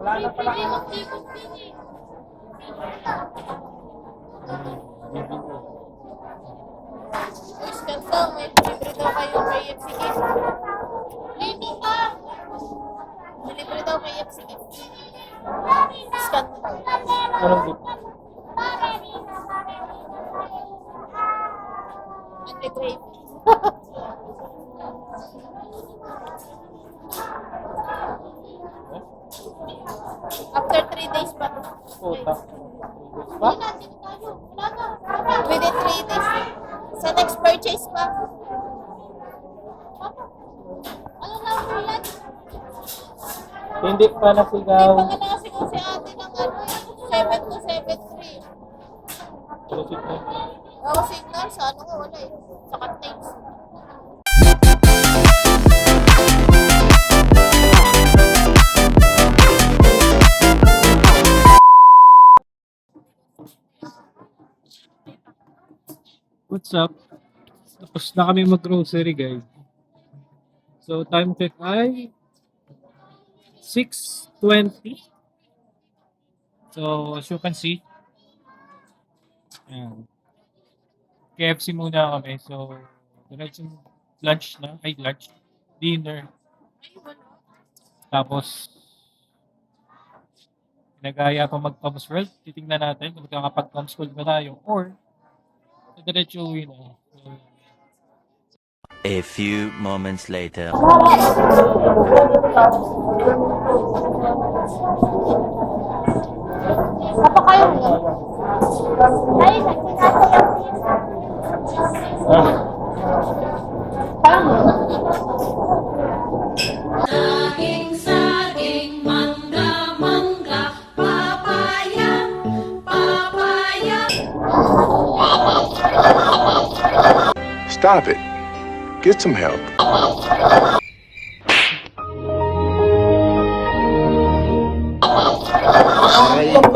Wala na pala ka. Ayos ka to, may libre daw kayo may FCK. Lini ka! May libre daw may FCK. Scan mo. Anong gift? Undergrade. After 3 days pa. Puta. Ba? Within 3 days. Sa next purchase pa. Ano number yan? Hindi pa Hindi nasigaw. pa nga nakasigaw si ate ng ano eh. 7273. Pero si Ken. Ako signal sa ano ko wala eh. Sa contains. What's up? Tapos na kami mag-grocery, guys. So, time check ay 6.20. So, as you can see, ayan. KFC muna kami. So, diretso lunch na. Ay, lunch. Dinner. Tapos, nagaya pa mag-Tom's World. Titingnan natin kung magkakapag-Tom's World ba tayo or diretso uwi na. A few moments later. Apa kayo? Ay, nagsinasa yung ah. Saging, Get some help. Pupunta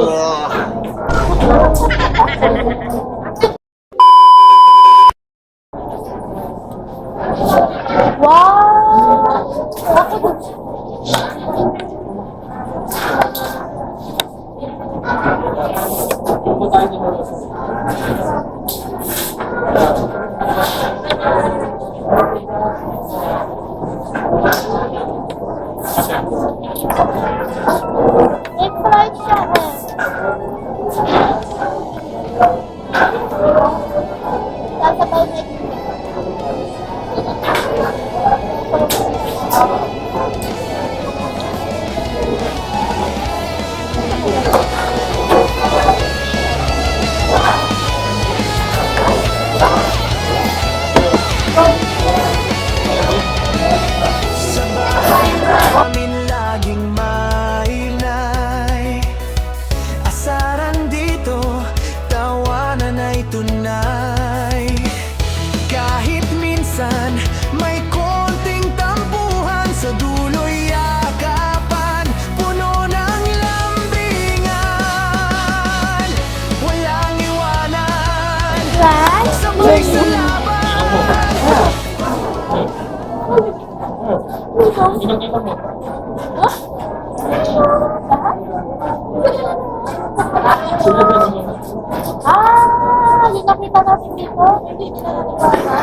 Ipakita mo. Sinabi mo. Ah, yung nakita natin dito. Hindi nila naniwala.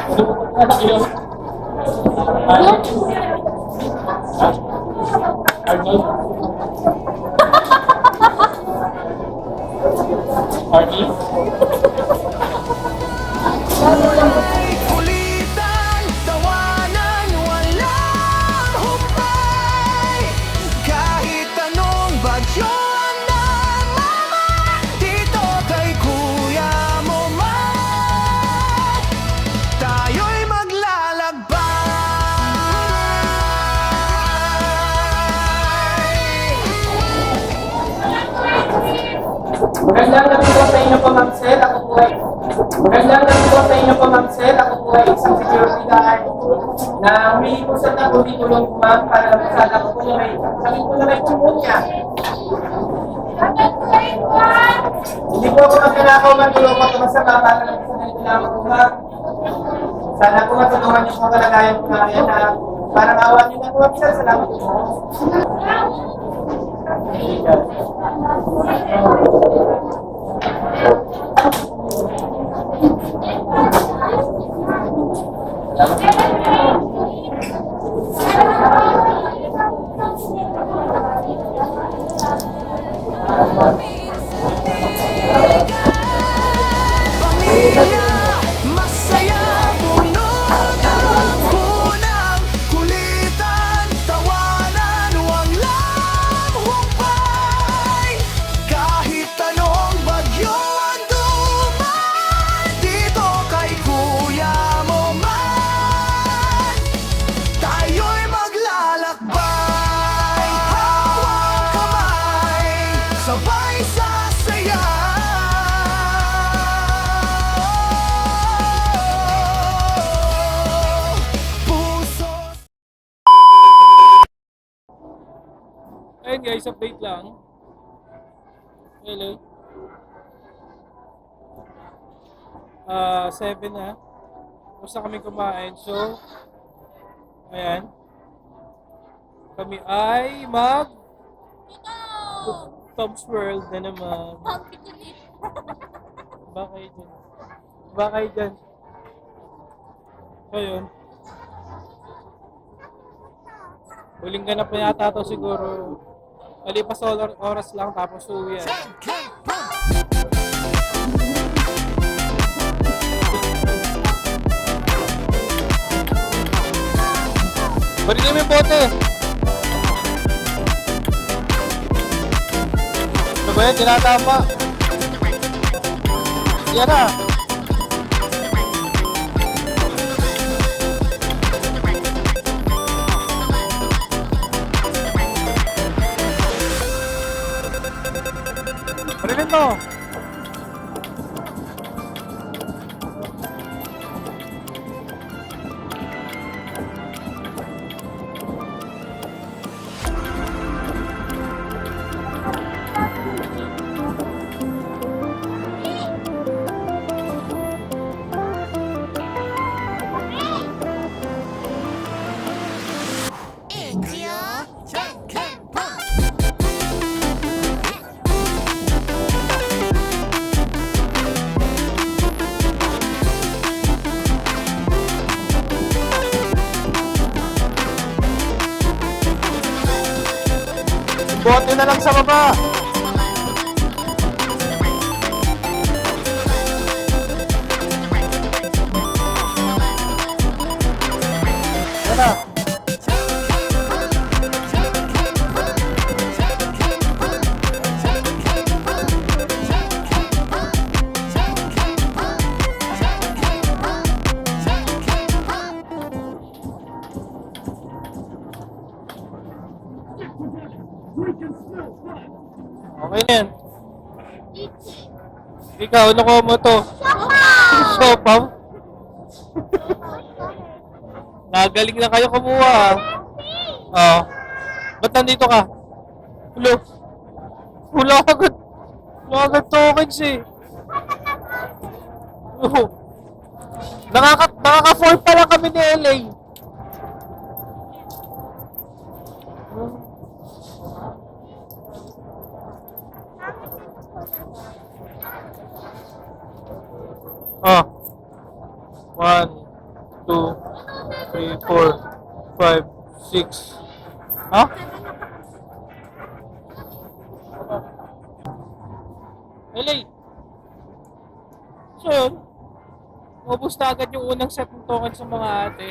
Ano Magandang gabi po sa inyo po, Ma'am Sel. Ako po ay... Magandang gabi po sa inyo po, Ma'am Sel. Ako po ay isang security guard na humingi po sa tabuti tulong po, ma'am, para masala ko po na may... Sabi po na may pneumonia. Hindi po ako magkanakaw man tulong ko masama para lang sa ganito lamang po, ma'am. Sana po matulungan niyo po kalagayan ko namin na parang awa niyo na po. Sir, salamat po. Pamilya, Ayun guys, update lang. Hello. Ah, 7 na. Na kami kumain. So, ayan. Kami ay mag! Tom's World na naman. Happy to meet. Ba kayo dyan? Ba kayo dyan? So, yun. Huling ganap na yata to siguro. Malipas oras, oras lang tapos uwi yan. Barinig mo yung bote! Ano ba yan? Tinatama! Yan na! ko. Okay na yan. Ikaw, ano ko mo to? Sopaw? Nagaling na kayo kumuha ah. Oo. Ba't nandito ka? Hello? Wala agad. Wala agad tokens eh. Oo. Nakaka, nakaka-4 pa lang kami ni LA. Oh. One, two, three, four, five, six. Ha? LA. So yun. Na agad yung unang set ng token sa mga ate.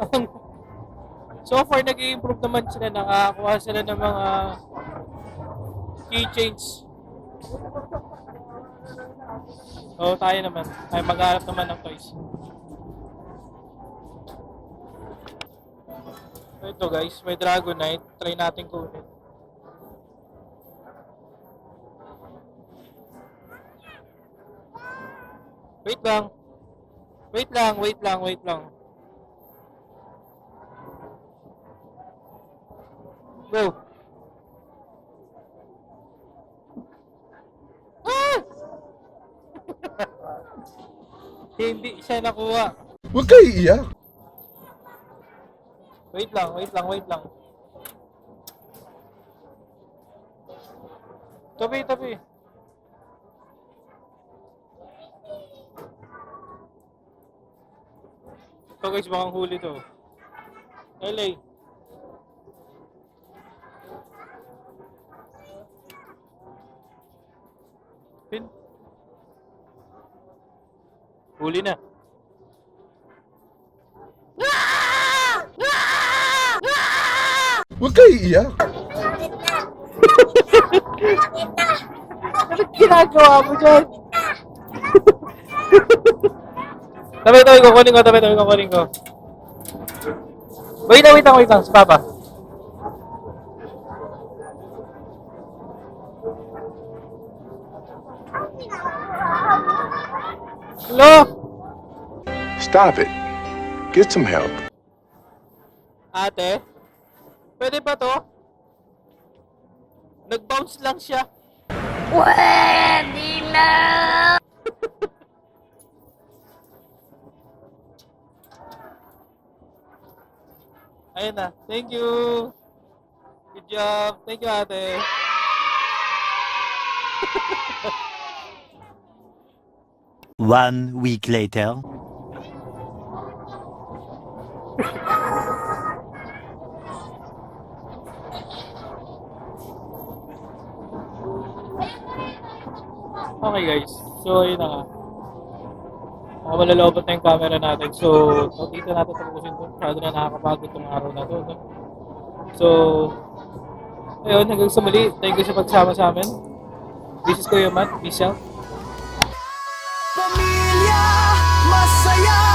so far, nag improve naman sila. Nakakuha sila ng mga keychains. Oo, tayo naman. Tayo maghanap naman ng toys. So ito guys, may Dragonite. Try natin kunin. Wait lang. Wait lang, wait lang, wait lang. Go. Ah! Hindi siya nakuha. Huwag kayo iiyak. Wait lang, wait lang, wait lang. Tabi, tabi. Ito guys, baka huli to. LA. Pin. Huli na. Huwag kayo iiyak. Ano ginagawa mo dyan? tabi, tabi, kukunin ko, tabi, tabi, kukunin ko. Wait lang, wait lang, wait lang, si Papa. Hello? Stop it. Get some help. Ate? Pwede ba to? Nag-bounce lang siya. Pwede na! Ayun na. Thank you. Good job. Thank you, ate. One week later. Okay guys, so ayun na nga. Uh, malalobot yung camera natin. So, dito natin tapusin ito. Masyado na nakakapagod itong araw na to. No? So, ayun, hanggang sa muli. Thank you sa pagsama sa amin. This is Kuya Matt. Peace out. масса я